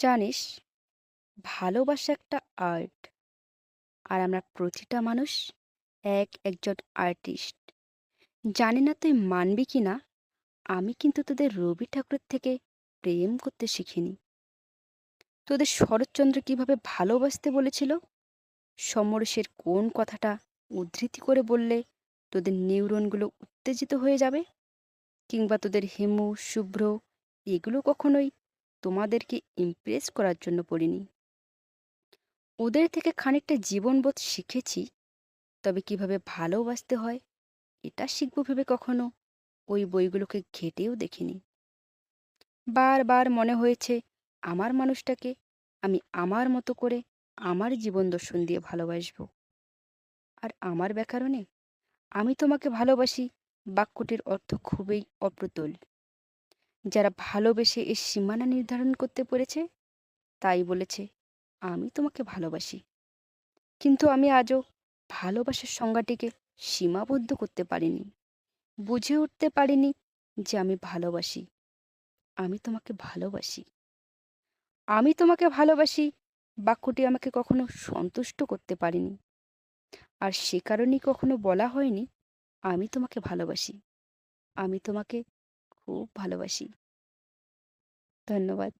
জানিস, ভালোবাসা একটা আর্ট আর আমরা প্রতিটা মানুষ এক একজন আর্টিস্ট জানি না তুই মানবি কি না, আমি কিন্তু তোদের রবি ঠাকুরের থেকে প্রেম করতে শিখিনি। তোদের শরৎচন্দ্র কীভাবে ভালোবাসতে বলেছিল? সমরসের কোন কথাটা উদ্ধৃতি করে বললে তোদের নিউরনগুলো উত্তেজিত হয়ে যাবে? কিংবা তোদের হেমু, শুভ্র, এগুলো কখনোই তোমাদেরকে ইমপ্রেস করার জন্য পড়িনি। ওদের থেকে খানিকটা জীবনবোধ শিখেছি, তবে কীভাবে ভালোবাসতে হয়, এটা শিখব ভেবে কখনো ওই বইগুলোকে ঘেটেও দেখিনি। বারবার মনে হয়েছে, আমার মানুষটাকে আমি আমার মতো করে আমার জীবন দর্শন দিয়ে ভালোবাসবো। আর আমার ব্যাকরণে, আমি তোমাকে ভালোবাসি, বাক্যটির অর্থ খুবই অপ্রতুল। যারা ভালোবেসে এর সীমানা নির্ধারণ করতে পেরেছে, তাই বলেছে, আমি তোমাকে ভালোবাসি। কিন্তু আমি আজও ভালোবাসার সংজ্ঞাটিকে সীমাবদ্ধ করতে পারিনি। বুঝে উঠতে পারিনি যে আমি ভালোবাসি। আমি তোমাকে ভালোবাসি। আমি তোমাকে ভালোবাসি বাক্যটি আমাকে কখনো সন্তুষ্ট করতে পারেনি। আর সে কারণেই কখনো বলা হয়নি, আমি তোমাকে ভালোবাসি। আমি তোমাকে খুব ভালোবাসি। ধন্যবাদ।